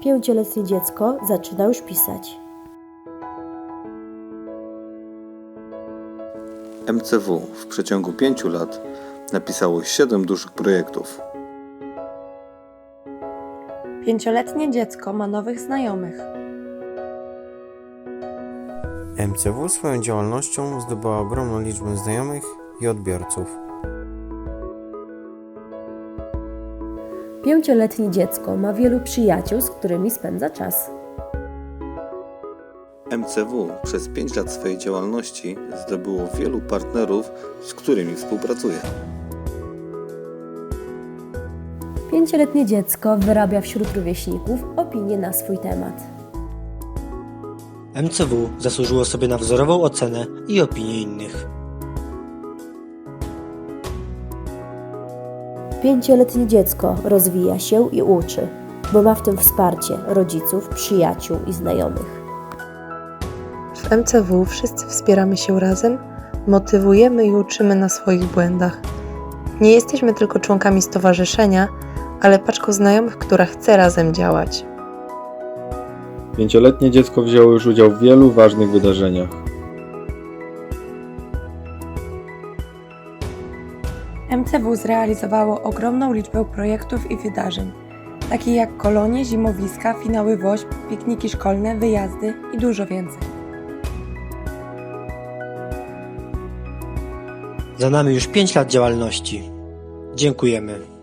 Pięcioletnie dziecko zaczyna już pisać. MCW w przeciągu pięciu lat napisało 7 dużych projektów. Pięcioletnie dziecko ma nowych znajomych. MCW swoją działalnością zdobyła ogromną liczbę znajomych i odbiorców. Pięcioletnie dziecko ma wielu przyjaciół, z którymi spędza czas. MCW przez 5 lat swojej działalności zdobyło wielu partnerów, z którymi współpracuje. Pięcioletnie dziecko wyrabia wśród rówieśników opinie na swój temat. MCW zasłużyło sobie na wzorową ocenę i opinię innych. Pięcioletnie dziecko rozwija się i uczy, bo ma w tym wsparcie rodziców, przyjaciół i znajomych. W MCW wszyscy wspieramy się razem, motywujemy i uczymy na swoich błędach. Nie jesteśmy tylko członkami stowarzyszenia, ale paczką znajomych, która chce razem działać. Pięcioletnie dziecko wzięło już udział w wielu ważnych wydarzeniach. MCW zrealizowało ogromną liczbę projektów i wydarzeń, takich jak kolonie, zimowiska, finały WOŚP, pikniki szkolne, wyjazdy i dużo więcej. Za nami już 5 lat działalności. Dziękujemy.